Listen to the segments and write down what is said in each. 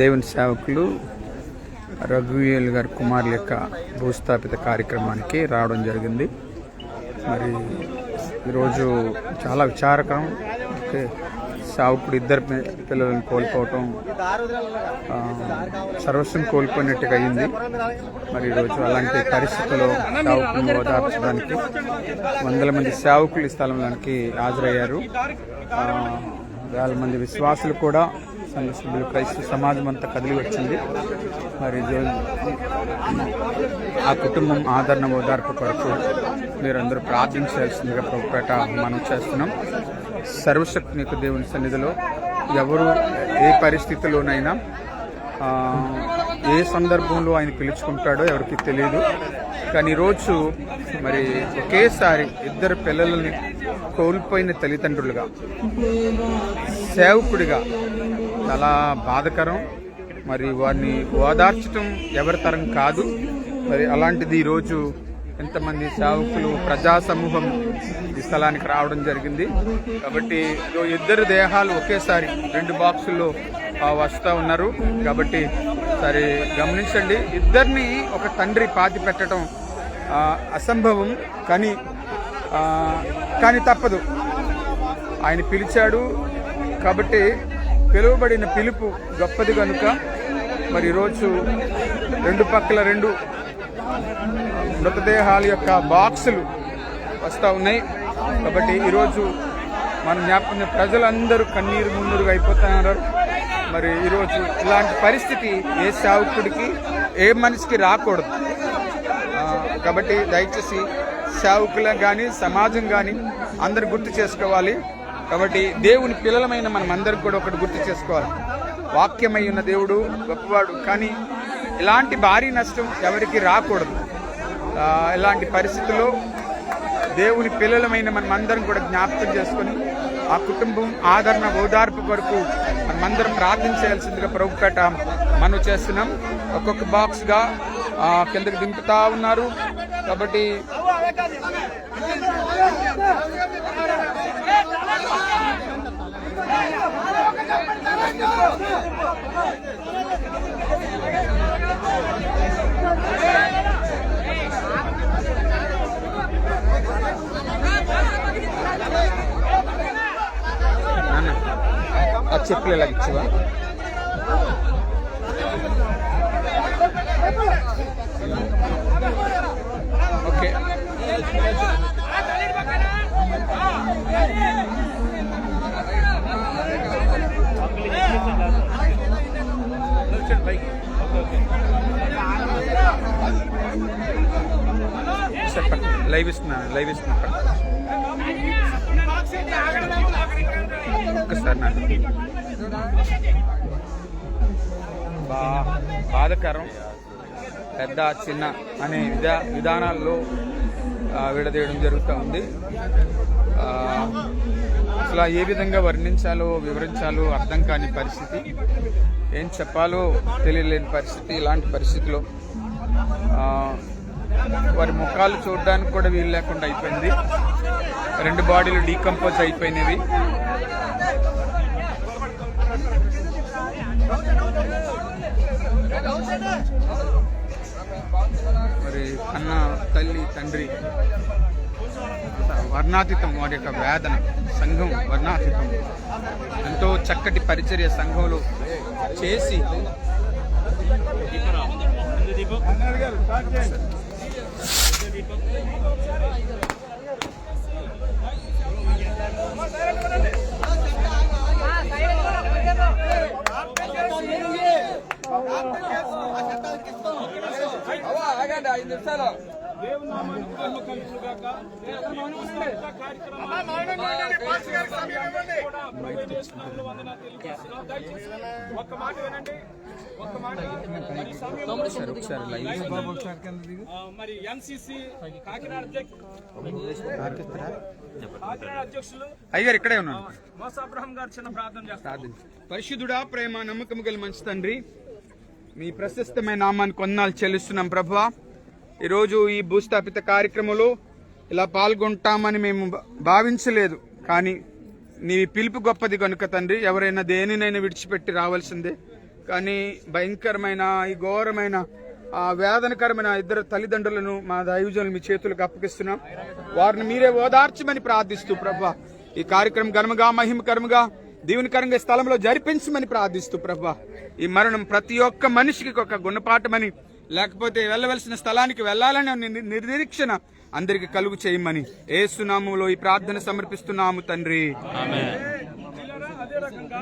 దేవుని సేవకులు రఘువీల్ గారి కుమారుల యొక్క భూస్థాపిత కార్యక్రమానికి రావడం జరిగింది. మరి ఈరోజు చాలా విచారకరం. ఓకే. సావుకుడు ఇద్దరు పిల్లలను కోల్పోవటం సర్వస్వం కోల్పోయినట్టుగా అయింది. మరి ఈరోజు అలాంటి పరిస్థితుల్లో సావుకుని ఓదార్చడానికి వందల మంది సేవకులు ఈ స్థలంలోనికి హాజరయ్యారు. వేల మంది విశ్వాసులు కూడా సంఘ సభ్యులు క్రైస్తవ సమాజం అంతా కదిలి వచ్చింది. మరి ఆ కుటుంబం ఆదరణ ఓదార్పు కొరకు మీరందరూ ప్రార్థించాల్సిందిగా ప్రభుపేట మనం చేస్తున్నాం. సర్వశక్తినిక దేవుని సన్నిధిలో ఎవరు ఏ పరిస్థితిలోనైనా ఏ సందర్భంలో ఆయన పిలుచుకుంటాడో ఎవరికి తెలియదు కానీ ఈరోజు మరి ఒకేసారి ఇద్దరు పిల్లలని కోల్పోయిన తల్లిదండ్రులుగా సేవకుడిగా చాలా బాధకరం. మరి వారిని ఓదార్చడం ఎవరి తరం కాదు. మరి అలాంటిది ఈరోజు ఎంతమంది సేవకులు ప్రజా సమూహం ఈ స్థలానికి రావడం జరిగింది. కాబట్టి ఇద్దరు దేహాలు ఒకేసారి రెండు బాక్సుల్లో వస్తూ ఉన్నారు. కాబట్టి సరే గమనించండి ఇద్దరిని ఒక తండ్రి పాతి పెట్టడం అసంభవం. కానీ కానీ తప్పదు. ఆయన పిలిచాడు. కాబట్టి పిలువబడిన పిలుపు గొప్పది కనుక మరి ఈరోజు రెండు పక్కల రెండు మృతదేహాల యొక్క బాక్సులు వస్తూ ఉన్నాయి. కాబట్టి ఈరోజు మన జ్ఞాపకం ప్రజలందరూ కన్నీరు ముందురుగా అయిపోతున్నారు. మరి ఈరోజు ఇలాంటి పరిస్థితి ఏ సేవకుడికి ఏ మనిషికి రాకూడదు. కాబట్టి దయచేసి సేవకులకు కానీ సమాజం కానీ అందరు గుర్తు చేసుకోవాలి. కాబట్టి దేవుని పిల్లలమైన మనం అందరికి కూడా ఒకటి గుర్తు చేసుకోవాలి. వాక్యమై ఉన్న దేవుడు గొప్పవాడు. కానీ ఇలాంటి భారీ నష్టం ఎవరికి రాకూడదు. ఇలాంటి పరిస్థితుల్లో దేవుని పిల్లలమైన మనం అందరం కూడా జ్ఞాపకం చేసుకొని ఆ కుటుంబం ఆదరణ ఓదార్పు కొరకు మనమందరం ప్రార్థన చేయాల్సిందిగా ప్రభుపేట మనం చేస్తున్నాం. ఒక్కొక్క బాక్స్గా కిందకి దింపుతా ఉన్నారు. కాబట్టి ఆ చెప్పులు ఇచ్చివా ఓకే లైవ్ ఇస్తున్నా లైవ్ ఇస్తున్నా ఒక్కసారి నాకు బా బాధకరం పెద్ద చిన్న అనే విధా విధానాల్లో విడదీయడం జరుగుతూ ఉంది. అసలు ఏ విధంగా వర్ణించాలో వివరించాలో అర్థం కాని పరిస్థితి. ఏం చెప్పాలో తెలియలేని పరిస్థితి ఇలాంటి పరిస్థితిలో. వారి ముఖాలు చూడడానికి కూడా వీలు లేకుండా అయిపోయింది. రెండు బాడీలు డీకంపోజ్ అయిపోయినవి. మరి అన్న తల్లి తండ్రి వర్ణాతీతం వారి యొక్క వేదన సంఘం వర్ణాతీతం. ఎంతో చక్కటి పరిచర్య సంఘంలో చేసి ఒక్క మాట వినండి ఒక్క మాట ఒకసారి ఒకసారి లైవ్ ఆ, మరి ఎన్సిసి కాకినాడ అధ్యక్షులు అయ్యగారు ఇక్కడే ఉన్నాను మోస అబ్రహం గారు చిన్న ప్రార్థన చేస్తారు పరిశుద్ధుడా ప్రేమ నమ్మకము గల మంచి తండ్రి మీ ప్రశస్తమైన నామాన్ని కొన్నాళ్ళు చెల్లిస్తున్నాం ప్రభా. ఈరోజు ఈ భూస్థాపిత కార్యక్రమంలో ఇలా పాల్గొంటామని మేము భా- భావించలేదు. కానీ నీ పిలుపు గొప్పది కనుక తండ్రి. ఎవరైనా దేనినైనా విడిచిపెట్టి రావాల్సిందే. కానీ భయంకరమైన ఈ ఘోరమైన ఆ వేదనకరమైన ఇద్దరు తల్లిదండ్రులను మా దైవజనులు మీ చేతులకు అప్పగిస్తున్నాం. వారిని మీరే ఓదార్చమని ప్రార్థిస్తూ ప్రభా ఈ కార్యక్రమం ఘనముగా మహిమకరముగా దీవెనకరంగా స్థలంలో జరిపించమని ప్రార్థిస్తూ ప్రభా ఈ మరణం ప్రతి ఒక్క మనిషికి ఒక గుణపాఠమని లేకపోతే వెళ్ళవలసిన స్థలానికి వెళ్ళాలని ని- నిర్నిరీక్షణ అందరికి కలుగు చేయమని ఏసునామంలో ఈ ప్రార్థన సమర్పిస్తున్నాము తండ్రి. అదే రకంగా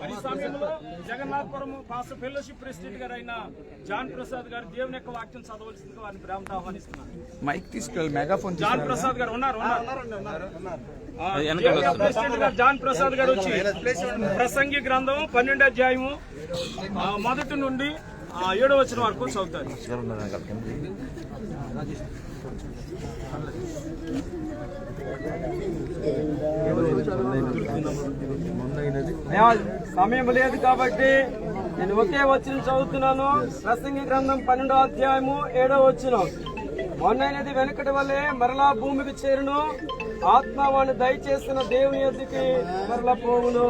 మరి ఈ సమయంలో జగన్నాథపురం పాస్టర్ ఫెలోషిప్ ప్రెసిడెంట్ గారు అయిన జాన్ ప్రసాద్ గారు దేవుని యొక్క వాక్యం చదవలసిందిగా వారిని ప్రేమతో ఆహ్వానిస్తున్నారు మైక్ తీసుకెళ్ళి మెగాఫోన్ జాన్ ప్రసాద్ గారు ఉన్నారు. ప్రెసిడెంట్ గారు జాన్ ప్రసాద్ గారు వచ్చి ప్రసంగి గ్రంథం పన్నెండు అధ్యాయము మొదటి నుండి ఏడో వచ్చిన వరకు చదువుతారు సమయం లేదు కాబట్టి నేను ఒకే వచ్చిన చదువుతున్నాను. ప్రసంగి గ్రంథం పన్నెండో అధ్యాయము ఏడో వచ్చిన. మొన్నైనది వెనకటి వల్లే మరలా భూమికి చేరును. ఆత్మ వాడిని దయచేసిన దేవుని ఎద్దుకి మరలా పోవును.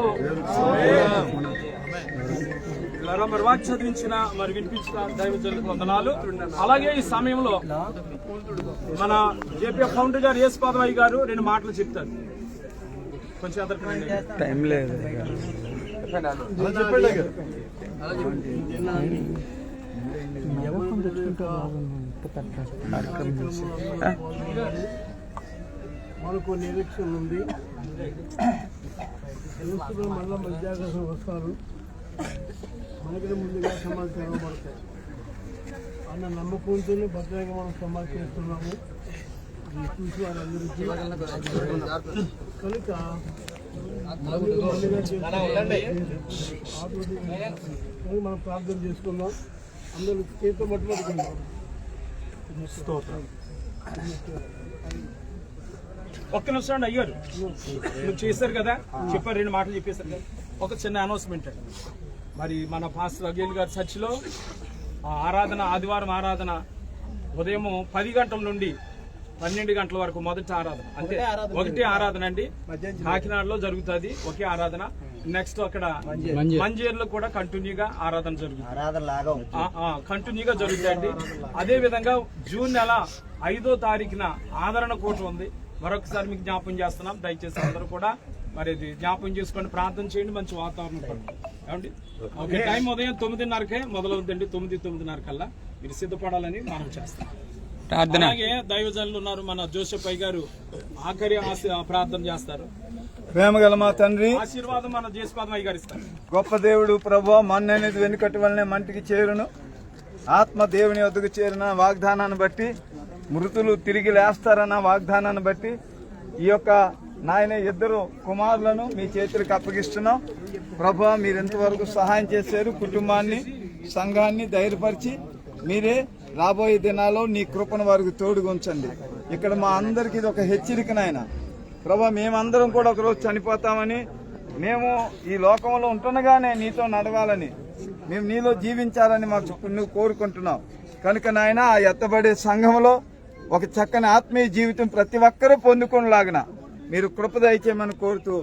మరి వాక్య చదివించిన మరి వినిపించిన దైవజనులకు వందనాలు. అలాగే ఈ సమయంలో మన జేపీ ఫౌండర్ గారు యేసు పాదవయ్య గారు రెండు మాటలు చెప్తారు. కొంచెం. టైం లేదు. మనకు నిరీక్షణ ఉంది. మళ్ళా మధ్యాహ్నం వస్తారు. మనకి ముందుగా సమాచారం పడతాయి అన్న నమ్మకంతోనే భద్రంగా మనం సమాచారిస్తున్నాము ఇది చూసి వాళ్ళందరికీ కనుక మనం ప్రార్థన చేసుకుందాం. అందరూ చేతితో స్తోత్రం. ఒక్క నిమిషం అండి అయ్యారు మీరు చేశారు కదా? చెప్పారు రెండు మాటలు చెప్పేశారు కదా? ఒక చిన్న అనౌన్స్మెంట్ అండి. మరి మన పాస్టర్ అగేల్ గారి చర్చిలో ఆ ఆరాధన ఆదివారం ఆరాధన ఉదయం పది గంటల నుండి పన్నెండు గంటల వరకు మొదటి ఆరాధన. అంటే ఒకటి ఆరాధన అండి. కాకినాడలో జరుగుతుంది ఒకే ఆరాధన. నెక్స్ట్ అక్కడ మంజేర్లో కూడా కంటిన్యూగా ఆరాధన జరుగుతుంది. కంటిన్యూగా జరుగుతాయండి అదే విధంగా జూన్ నెల ఐదో తారీఖున ఆదరణ కోట ఉంది. మరొకసారి మీకు జ్ఞాపం చేస్తున్నాం. దయచేసి అందరూ కూడా మరి ఇది జ్ఞాపం చేసుకొని ప్రార్థన చేయండి. మంచి వాతావరణం ఏమండి? ఓకే. టైం ఉదయం తొమ్మిదిన్నరకే మొదలవుతుందండి తొమ్మిది తొమ్మిదిన్నర కల్లా మీరు సిద్ధపడాలని మనం చేస్తాం. అలాగే దైవజనులు ఉన్నారు మన జోసెఫ్ అయ్య గారు ఆఖరి ఆశ- ప్రార్థన చేస్తారు. ప్రేమగల మా తండ్రి ఆశీర్వాదం మన జేసుపాదం అయ్య గారు ఇస్తారు. గొప్ప దేవుడు ప్రభు మన్ననేది వెనుకటి వల్లనే మంటికి చేరును. ఆత్మ దేవుని వద్దకు చేరిన వాగ్దానాన్ని బట్టి మృతులు తిరిగి లేస్తారన్న వాగ్దానాన్ని బట్టి ఈ యొక్క నాయన ఇద్దరు కుమారులను మీ చేతులకు అప్పగిస్తున్నాం. ప్రభు మీరు ఎంతవరకు సహాయం చేశారు కుటుంబాన్ని సంఘాన్ని ధైర్యపరిచి మీరే రాబోయే దినాల్లో నీ కృపను వారికి తోడుగా ఉంచండి. ఇక్కడ మా అందరికి ఇది ఒక హెచ్చరిక నాయన. ప్రభా మేమందరం కూడా ఒకరోజు చనిపోతామని మేము ఈ లోకంలో ఉంటుండగానే నీతో నడవాలని మేము నీలో జీవించాలని మాకు నువ్వు కోరుకుంటున్నావు. కనుక నాయన ఆ ఎత్తబడే సంఘంలో ఒక చక్కని ఆత్మీయ జీవితం ప్రతి ఒక్కరూ పొందుకునేలాగిన మీరు కృప దయచేయమని కోరుతూ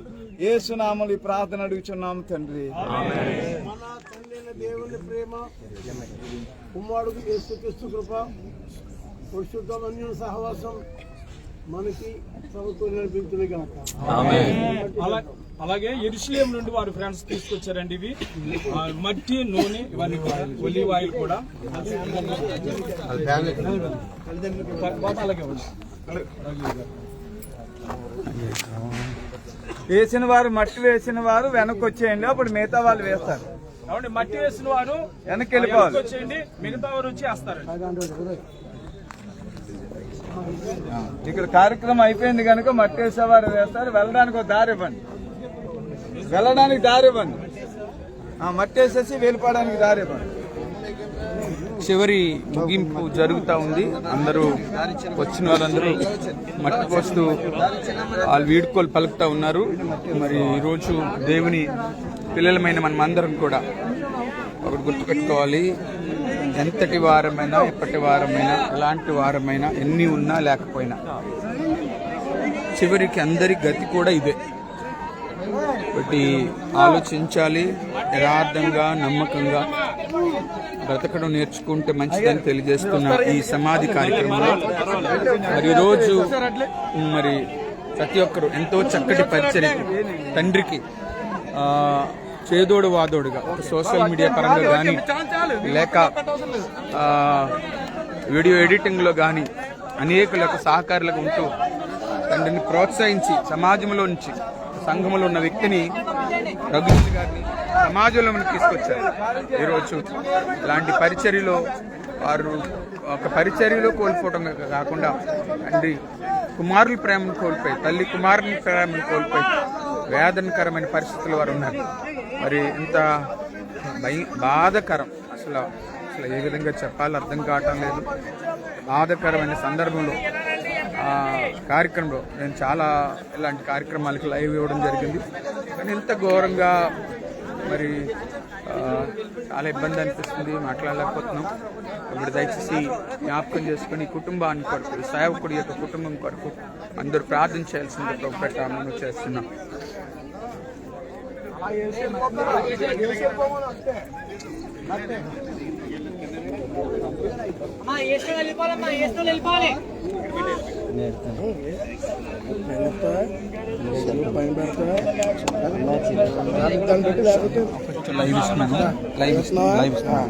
ఏ సునామలు ఈ ప్రార్థన అడుగుచున్నాము తండ్రి. మన తండ్రి అయిన దేవుని ప్రేమ కుమారుడు యేసుక్రీస్తు కృప పరిశుద్ధమైన సహవాసం మనకి ప్రభుత్వం నడిపించును గాక అలా- అలాగే ఎరుసలేం నుండి వారు ఫ్రెండ్స్ తీసుకొచ్చారండి ఇవి. ఆ, మట్టి నూనె ఇవన్నీ కూడా ఒలివ్ ఆయిల్ కూడా. తర్వాత అలాగే. వేసిన వారు మట్టి వేసిన వారు వెనక్కి వచ్చేయండి అప్పుడు మిగతా వాళ్ళు వేస్తారు. మట్టి వేసిన వారు వెనక్కి వెళ్ళిపోవాలి వచ్చేయండి మిగతా వారు వచ్చి వేస్తారండి. ఇక్కడ కార్యక్రమం అయిపోయింది కనుక మట్టి వేసేవారు వేస్తారు. వెళ్ళడానికి ఒక దారి ఇవ్వండి. వెళ్ళడానికి దారి ఇవ్వండి. మట్టి వేసేసి వెళ్ళిపోవడానికి దారి ఇవ్వండి. చివరి ముగింపు జరుగుతూ ఉంది. అందరూ వచ్చిన వారందరూ మట్టి పోస్తూ వాళ్ళు వీడుకోలు పలుకుతూ ఉన్నారు. మరి ఈరోజు దేవుని పిల్లలమైన మనమందరం కూడా ఒకటి గుర్తుపెట్టుకోవాలి. ఎంతటి వారమైనా ఎప్పటి వారమైనా ఎలాంటి వారమైనా ఎన్ని ఉన్నా లేకపోయినా చివరికి అందరి గతి కూడా ఇదే. ఒకటి ఆలోచించాలి యథార్థంగా నమ్మకంగా బ్రతకడం నేర్చుకుంటే మంచిదని తెలియజేస్తున్న ఈ సమాధి కార్యక్రమంలో. మరి ఈరోజు మరి ప్రతి ఒక్కరు ఎంతో చక్కటి పరిచయం తండ్రికి చేదోడు వాదోడుగా సోషల్ మీడియా పరంగా కానీ లేక వీడియో ఎడిటింగ్లో కానీ అనేకులకు సహకారులకు ఉంటూ తండ్రిని ప్రోత్సహించి సమాజంలో నుంచి సంఘంలో ఉన్న వ్యక్తిని రఘుజీ గారిని సమాజంలోకి తీసుకొచ్చారు. ఈరోజు ఇలాంటి పరిచర్యలో వారు ఒక పరిచర్యలో కోల్పోవడం కాకుండా తండ్రి కుమారుల ప్రేమను కోల్పోయి తల్లి కుమారుని ప్రేమను కోల్పోయి వేదనకరమైన పరిస్థితులు వారు ఉన్నారు. మరి ఇంత భయ బాధకరం. అసలు అసలు ఏ విధంగా చెప్పాలో అర్థం కావటం లేదు. బాధకరమైన సందర్భంలో కార్యక్రమంలో నేను చాలా ఇలాంటి కార్యక్రమాలకి లైవ్ ఇవ్వడం జరిగింది. కానీ ఇంత ఘోరంగా మరి చాలా ఇబ్బంది అనిపిస్తుంది మాట్లాడలేకపోతున్నాం. ఇప్పుడు దయచేసి జ్ఞాపకం చేసుకుని కుటుంబాన్ని కొరకు సేవకుడి యొక్క కుటుంబం కొరకు అందరూ ప్రార్థన చేయాల్సింది పెట్టామని చేస్తున్నాం. లైవ్ ఇస్తున్నాను లైవ్ ఇస్తున్నాను లైవ్ ఇస్తున్నాను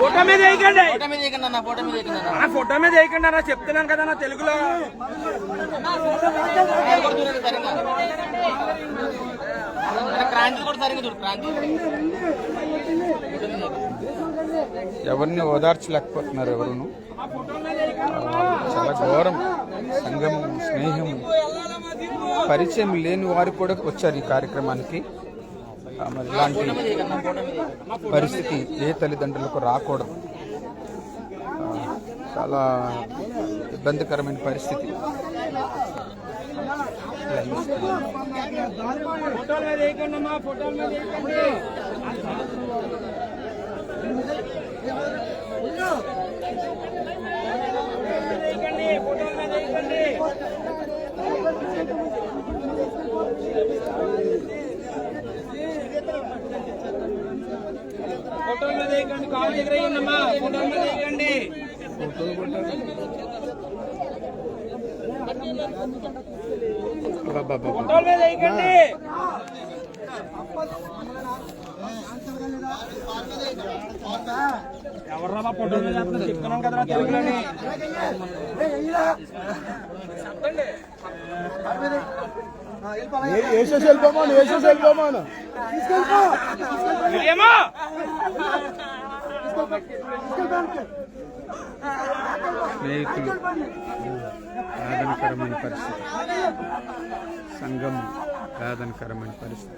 ఫోటో మీద వేయకండి. ఫోటో మీద వేయకండి అన్న ఫోటో మీద వేయకండి అన్న. ఆ ఫోటో మీద వేయకండి అన్న చెప్తున్నాను కదా తెలుగులో. అన్న, క్రాంతి. ఎవరిని ఓదార్చలేకపోతున్నారు ఎవరును? చాలా ఘోరం. సంఘం స్నేహం పరిచయం లేని వారు కూడా వచ్చారు ఈ కార్యక్రమానికి. మరి ఇలాంటి పరిస్థితి ఏ తల్లిదండ్రులకు రాకూడదు. చాలా ఇబ్బందికరమైన పరిస్థితి. ఫోటోల ఫోటోలు తీయకండి కాలు దగ్గర అయ్యిందమ్మా ఫోటోలు తీయకండి మీద ఫోటోల మీద వేయకండి ఎవర్రా ఫోటోల మీద వేస్తున్నారు? చెప్తున్నాం కదరా తెలుగులోని వేసేసి వెళ్ళిపోమాను వేసేసి వెళ్ళిపోమాను స్నేహితులు ఆదనకరమైన పరిస్థితి. సంఘం వేదనకరమైన పరిస్థితి.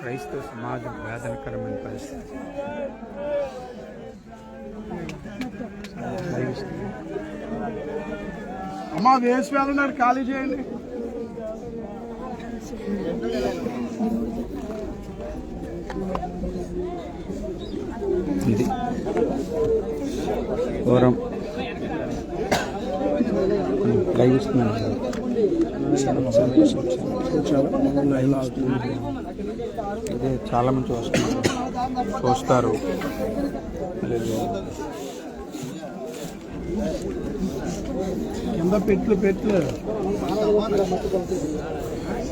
క్రైస్తవ సమాజం వేదనకరమైన పరిస్థితి. అమ్మా వేసి వెళ్ళన్నారు ఖాళీ చేయండి. ఇది ఓరం. లైవ్ ఇస్తున్నాను చాలా మంది వస్తున్నారు. చూస్తారు. కింద పెట్లు పెట్లు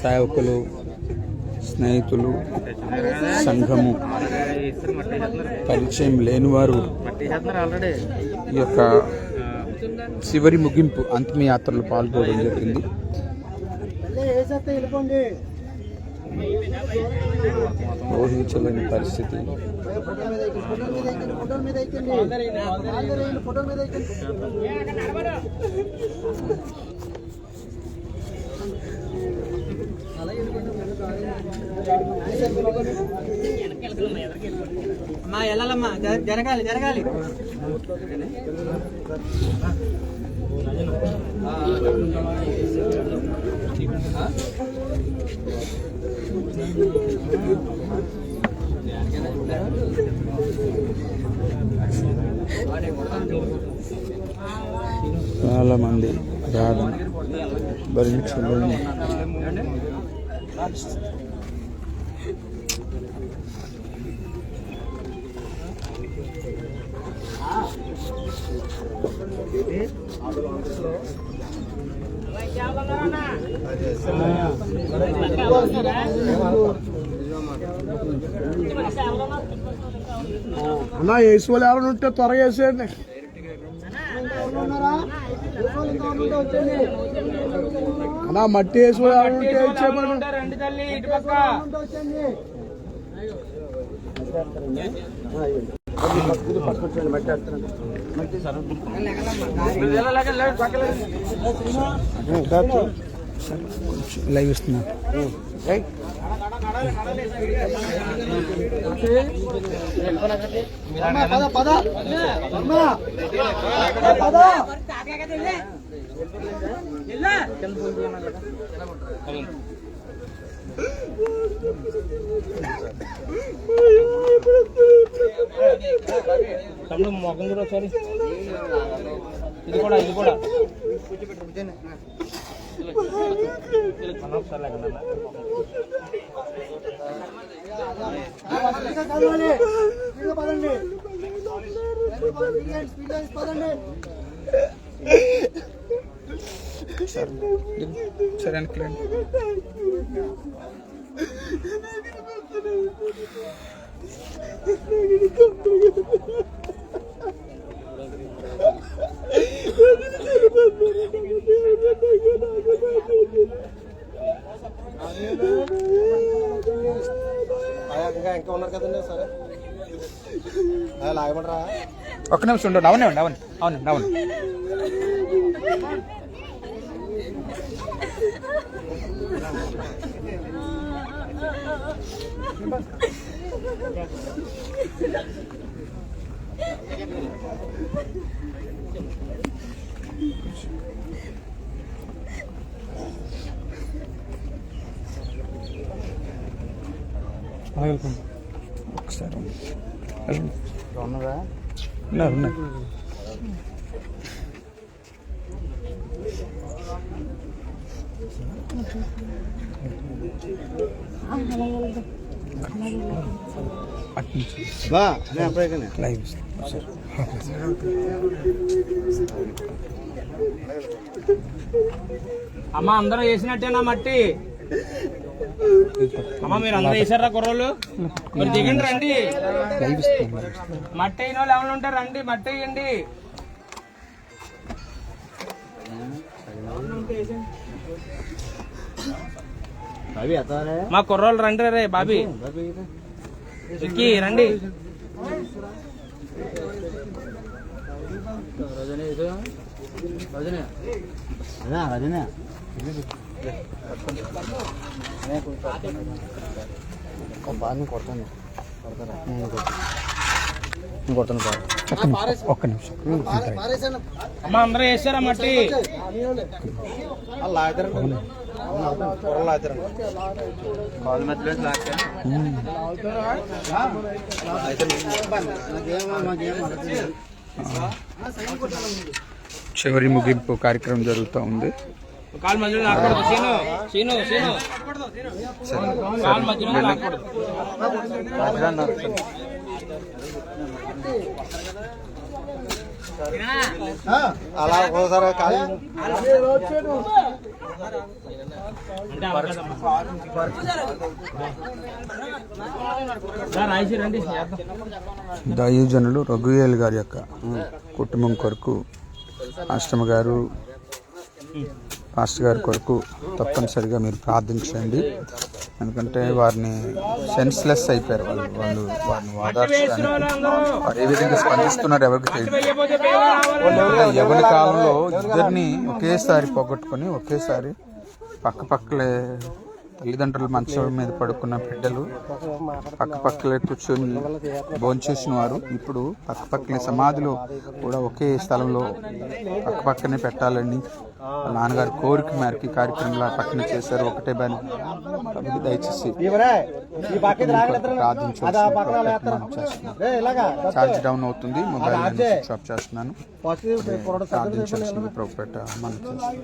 సేవకులు స్నేహితులు సంఘము పరిచయం లేనివారు ఈ యొక్క చివరి ముగింపు అంతిమయాత్రలో పాల్గొనడం జరిగింది. ఊహించలేని పరిస్థితి. అమ్మా వెళ్ళాలమ్మా. జరగాలి జరగాలి. చాలా మంది ప్రార్థన అందులో అన్న యేసు వాళ్ళు ఎవరైనా ఉంటే త్వరగా వేసేయండి. అన్న మట్టి యేసు వాళ్ళు ఎవరైనా ఉంటే పక్క. లైవ్ ఇస్తున్నా తమ్ముడు మొఖం కూడా ఒకసారి. ఇది కూడా ఇది కూడా. అన్న. సరే. అనుకోండి ఇంకా ఉన్నారు కదండి సరే లాగమంటారా ఒక్క నిమిషం ఉండండి అవునే ఉండి అవును అవునండి అవును. ఒకసారి ఉన్నారు ఉన్నారు అటు నుంచి లైవ్ ఇస్తున్నా ఒకసారి. అమ్మ అందరూ వేసినట్టేనా మట్టి? అమ్మ మీరు అందరూ వేసారా కుర్రోళ్ళు? మీరు దిగండి రండి. మట్టి అయిన వాళ్ళు ఎవరు ఉంటారు రండి మట్టి వేయండి. మా కుర్రోళ్ళు రండి రే బాబీ. విక్కీ రండి. రజనీ ఇది రజనీ. బాగా కొడతాను కొడతాను బాగా ఒక్క నిమిషం. అమ్మ అందరూ వేసారా మట్టి? చివరి ముగింపు కార్యక్రమం జరుగుతూ ఉంది. కాలు మధ్యలో నాకూడదు సీను సీను సీను. కాలు మధ్యలో నాకూడదు అలా ఒకసారి కాలు. దైవజనులు రఘువేల్ గారి యొక్క కుటుంబం కొరకు అష్టమ గారు పాస్టర్ గారి కొరకు తప్పనిసరిగా మీరు ప్రార్థించండి. ఎందుకంటే వారిని సెన్స్లెస్ అయిపోయారు. వాళ్ళు వాళ్ళు వారిని వాదార్చడానికి వారు ఏ విధంగా స్పందిస్తున్నారు ఎవరికి తెలియదు. ఎవరి కాలంలో ఇద్దరిని ఒకేసారి పోగొట్టుకొని ఒకేసారి పక్క పక్కలే తల్లిదండ్రుల మంచం మీద పడుకున్న బిడ్డలు పక్క పక్కలే కూర్చొని భోంచేసిన వారు ఇప్పుడు పక్క పక్కనే సమాధిలో కూడా ఒకే స్థలంలో పక్క పక్కనే పెట్టాలని నాన్నగారి కోరిక మేరకు ఈ కార్యక్రమంలో పక్కన చేశారు. ఒకటే బాని. కాబట్టి దయచేసి ఛార్జ్ డౌన్ అవుతుంది. మొబైల్ స్విచ్ ఆఫ్ చేస్తున్నాను. ప్రార్థించాల్సింది మనం చేస్తున్నాం.